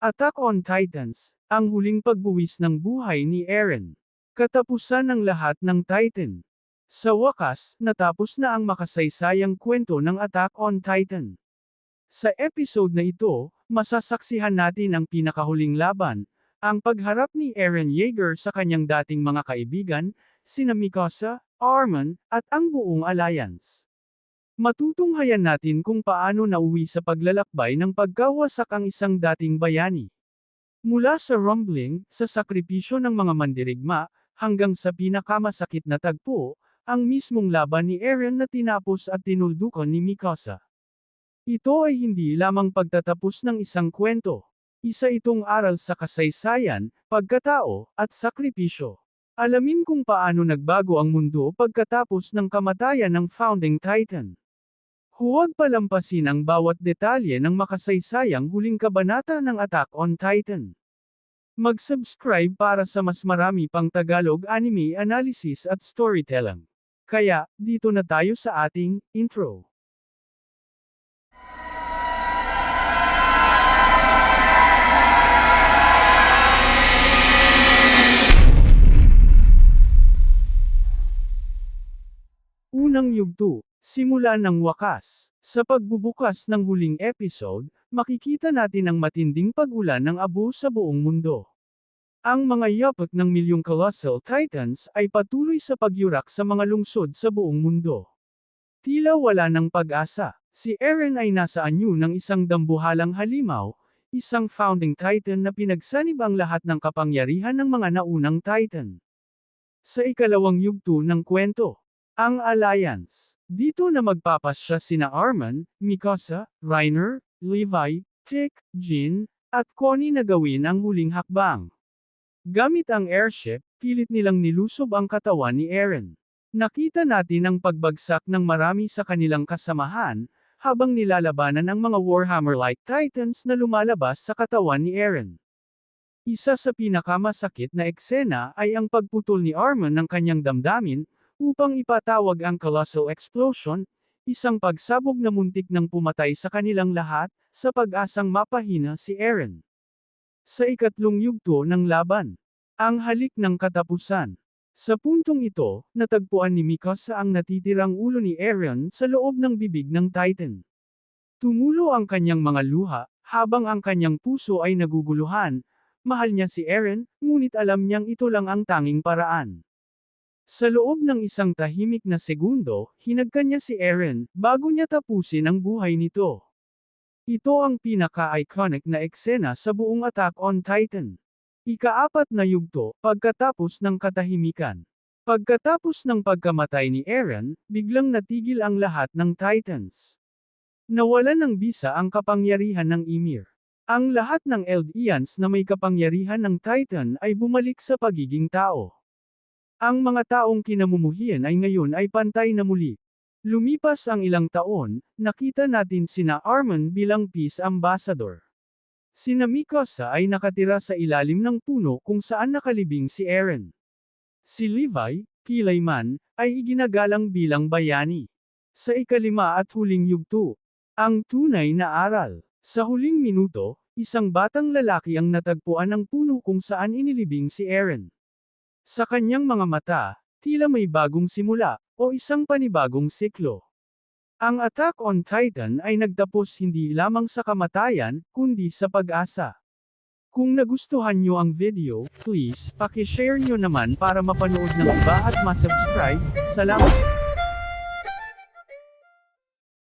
Attack on Titans, ang huling pagbuwis ng buhay ni Eren. Katapusan ng lahat ng Titan. Sa wakas, natapos na ang makasaysayang kwento ng Attack on Titan. Sa episode na ito, masasaksihan natin ang pinakahuling laban, ang pagharap ni Eren Yeager sa kanyang dating mga kaibigan, sina Mikasa, Armin, at ang buong alliance. Matutunghayan natin kung paano nauwi sa paglalakbay ng pagkawasak ang isang dating bayani. Mula sa rumbling, sa sakripisyo ng mga mandirigma, hanggang sa pinakamasakit na tagpo, ang mismong laban ni Eren na tinapos at tinuldukan ni Mikasa. Ito ay hindi lamang pagtatapos ng isang kwento. Isa itong aral sa kasaysayan, pagkatao, at sakripisyo. Alamin kung paano nagbago ang mundo pagkatapos ng kamatayan ng Founding Titan. Huwag palampasin ang bawat detalye ng makasaysayang huling kabanata ng Attack on Titan. Mag-subscribe para sa mas marami pang Tagalog anime analysis at storytelling. Kaya, dito na tayo sa ating intro. Unang yugto, simula ng wakas. Sa pagbubukas ng huling episode, makikita natin ang matinding pagulan ng abo sa buong mundo. Ang mga yapak ng milyong colossal titans ay patuloy sa pagyurak sa mga lungsod sa buong mundo. Tila wala ng pag-asa, si Eren ay nasa anyo ng isang dambuhalang halimaw, isang founding titan na pinagsanib ang lahat ng kapangyarihan ng mga naunang titan. Sa ikalawang yugto ng kwento, ang Alliance. Dito na magpapasya sina Arman, Mikasa, Reiner, Levi, Kick, Jin, at Connie na gawin ang huling hakbang. Gamit ang airship, pilit nilang nilusob ang katawan ni Eren. Nakita natin ang pagbagsak ng marami sa kanilang kasamahan, habang nilalabanan ang mga Warhammer-like titans na lumalabas sa katawan ni Eren. Isa sa pinakamasakit na eksena ay ang pagputol ni Arman ng kanyang damdamin, upang ipatawag ang colossal explosion, isang pagsabog na muntik ng pumatay sa kanilang lahat, sa pag-asang mapahina si Eren. Sa ikatlong yugto ng laban, ang halik ng katapusan. Sa puntong ito, natagpuan ni Mikasa ang natitirang ulo ni Eren sa loob ng bibig ng Titan. Tumulo ang kanyang mga luha, habang ang kanyang puso ay naguguluhan, mahal niya si Eren, ngunit alam niyang ito lang ang tanging paraan. Sa loob ng isang tahimik na segundo, hinagkan niya si Eren, bago niya tapusin ang buhay nito. Ito ang pinaka-iconic na eksena sa buong Attack on Titan. Ikaapat na yugto, pagkatapos ng katahimikan. Pagkatapos ng pagkamatay ni Eren, biglang natigil ang lahat ng Titans. Nawalan ng bisa ang kapangyarihan ng Ymir. Ang lahat ng Eldians na may kapangyarihan ng Titan ay bumalik sa pagiging tao. Ang mga taong kinamumuhian ay ngayon ay pantay na muli. Lumipas ang ilang taon, nakita natin sina Arman bilang peace ambassador. Sina Mikasa ay nakatira sa ilalim ng puno kung saan nakalibing si Eren. Si Levi, pilay man, ay iginagalang bilang bayani. Sa ikalima at huling yugto, ang tunay na aral. Sa huling minuto, isang batang lalaki ang natagpuan ng puno kung saan inilibing si Eren. Sa kanyang mga mata, tila may bagong simula, o isang panibagong siklo. Ang Attack on Titan ay nagtapos hindi lamang sa kamatayan, kundi sa pag-asa. Kung nagustuhan nyo ang video, please, pakishare nyo naman para mapanood ng iba at masubscribe. Salamat!